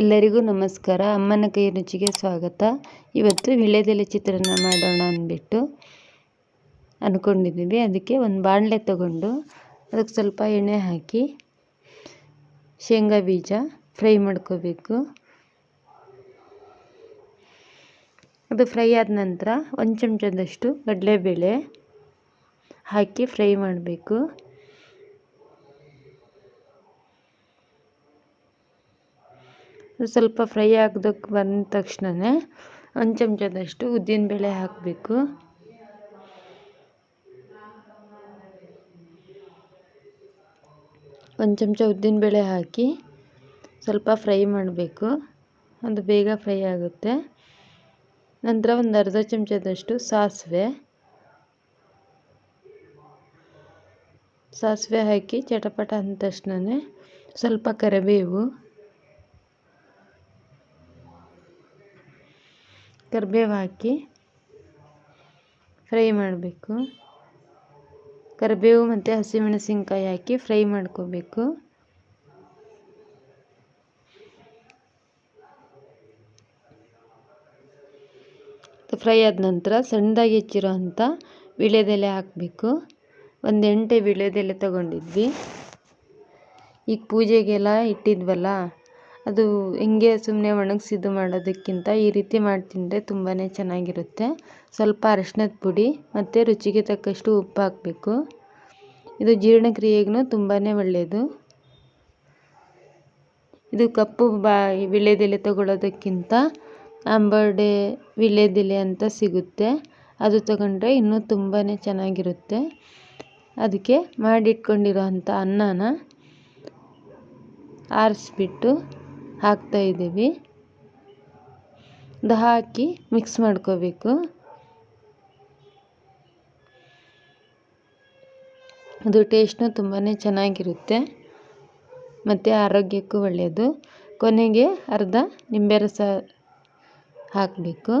ಎಲ್ಲರಿಗೂ ನಮಸ್ಕಾರ. ಅಮ್ಮನ ಕೈ ರುಚಿಗೆ ಸ್ವಾಗತ. ಇವತ್ತು ವಿಳೆದೆಲೆ ಚಿತ್ರಾನ್ನ ಮಾಡೋಣ ಅಂದ್ಬಿಟ್ಟು ಅಂದ್ಕೊಂಡಿದ್ದೀವಿ ಅದಕ್ಕೆ ಒಂದು ಬಾಣಲೆ ತಗೊಂಡು ಅದಕ್ಕೆ ಸ್ವಲ್ಪ ಎಣ್ಣೆ ಹಾಕಿ, ಶೇಂಗಾ ಬೀಜ ಫ್ರೈ ಮಾಡ್ಕೋಬೇಕು. ಅದು ಫ್ರೈ ಆದ ನಂತರ ಒಂದು ಚಮಚದಷ್ಟು ಕಡಲೆಬೇಳೆ ಹಾಕಿ ಫ್ರೈ ಮಾಡಬೇಕು. ಸ್ವಲ್ಪ ಫ್ರೈ ಆಗದಕ್ಕೆ ಬಂದ ತಕ್ಷಣವೇ ಒಂದು ಚಮಚದಷ್ಟು ಉದ್ದಿನಬೇಳೆ ಹಾಕಬೇಕು. ಒಂದು ಚಮಚ ಉದ್ದಿನಬೇಳೆ ಹಾಕಿ ಸ್ವಲ್ಪ ಫ್ರೈ ಮಾಡಬೇಕು. ಅದು ಬೇಗ ಫ್ರೈ ಆಗುತ್ತೆ. ನಂತರ ಒಂದು ಅರ್ಧ ಚಮಚದಷ್ಟು ಸಾಸಿವೆ. ಸಾಸಿವೆ ಹಾಕಿ ಚಟಪಟ ಅಂದ ತಕ್ಷಣವೇ ಸ್ವಲ್ಪ ಕರಿಬೇವು. ಕರಿಬೇವು ಹಾಕಿ ಫ್ರೈ ಮಾಡಬೇಕು. ಕರಿಬೇವು ಮತ್ತು ಹಸಿಮೆಣಸಿನ್ಕಾಯಿ ಹಾಕಿ ಫ್ರೈ ಮಾಡ್ಕೋಬೇಕು. ಫ್ರೈ ಆದ ನಂತರ ಸಣ್ಣದಾಗಿ ಹೆಚ್ಚಿರೋ ಅಂಥ ಹಾಕಬೇಕು. ಒಂದು ಎಂಟೆ ವೀಳ್ಯದೆಲೆ ತಗೊಂಡಿದ್ವಿ. ಈಗ ಪೂಜೆಗೆಲ್ಲ ಇಟ್ಟಿದ್ವಲ್ಲ ಅದು ಹಿಂಗೆ ಸುಮ್ಮನೆ ಒಣಗಿಸಿದ್ದು ಮಾಡೋದಕ್ಕಿಂತ ಈ ರೀತಿ ಮಾಡಿ ತಿಂದರೆ ತುಂಬಾ ಚೆನ್ನಾಗಿರುತ್ತೆ. ಸ್ವಲ್ಪ ಅರಶಿನದ ಪುಡಿ ಮತ್ತು ರುಚಿಗೆ ತಕ್ಕಷ್ಟು ಉಪ್ಪು ಹಾಕಬೇಕು. ಇದು ಜೀರ್ಣಕ್ರಿಯೆಗೂ ತುಂಬಾ ಒಳ್ಳೆಯದು ಇದು ಕಪ್ಪು ಬಾ, ವೀಳ್ಯದೆಲೆ ತಗೊಳ್ಳೋದಕ್ಕಿಂತ ಅಂಬರ್ಡೆ ವೀಳ್ಯದೆಲೆ ಅಂತ ಸಿಗುತ್ತೆ. ಅದು ತಗೊಂಡ್ರೆ ಇನ್ನೂ ತುಂಬಾ ಚೆನ್ನಾಗಿರುತ್ತೆ. ಅದಕ್ಕೆ ಮಾಡಿಟ್ಕೊಂಡಿರೋ ಅಂಥ ಅನ್ನನ ಆರಿಸ್ಬಿಟ್ಟು ಹಾಕ್ತಾಯಿದ್ದೀವಿ ಅದು ಹಾಕಿ ಮಿಕ್ಸ್ ಮಾಡ್ಕೋಬೇಕು. ಅದು ಟೇಸ್ಟ್ನು ತುಂಬಾ ಚೆನ್ನಾಗಿರುತ್ತೆ. ಮತ್ತು ಆರೋಗ್ಯಕ್ಕೂ ಒಳ್ಳೆಯದು ಕೊನೆಗೆ ಅರ್ಧ ನಿಂಬೆ ರಸ ಹಾಕಬೇಕು.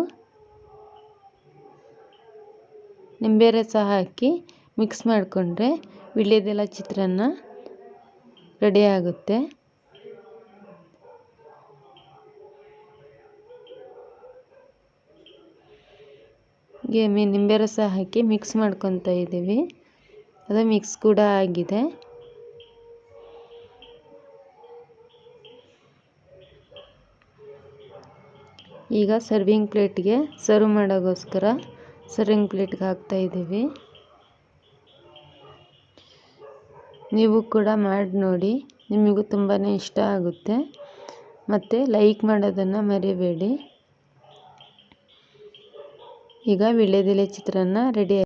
ನಿಂಬೆ ರಸ ಹಾಕಿ ಮಿಕ್ಸ್ ಮಾಡಿಕೊಂಡ್ರೆ ವೀಳ್ಯದೆಲೆ ಚಿತ್ರಾನ್ನ ರೆಡಿ ಆಗುತ್ತೆ. ಮಿ, ನಿಂಬೆ ರಸ ಹಾಕಿ ಮಿಕ್ಸ್ ಮಾಡ್ಕೊತಾ ಇದ್ದೀವಿ. ಅದು ಮಿಕ್ಸ್ ಕೂಡ ಆಗಿದೆ. ಈಗ ಸರ್ವಿಂಗ್ ಪ್ಲೇಟ್ಗೆ ಸರ್ವ್ ಮಾಡೋಕ್ಕೋಸ್ಕರ ಸರ್ವಿಂಗ್ ಪ್ಲೇಟ್ಗೆ ಹಾಕ್ತಾ ಇದ್ದೀವಿ. ನೀವು ಕೂಡ ಮಾಡಿ ನೋಡಿ, ನಿಮಗೂ ತುಂಬಾ ಇಷ್ಟ ಆಗುತ್ತೆ. ಮತ್ತು ಲೈಕ್ ಮಾಡೋದನ್ನು ಮರಿಬೇಡಿ. ಈಗ ವೀಳ್ಯದೆಲೆ ಚಿತ್ರಾನ್ನ ರೆಡಿ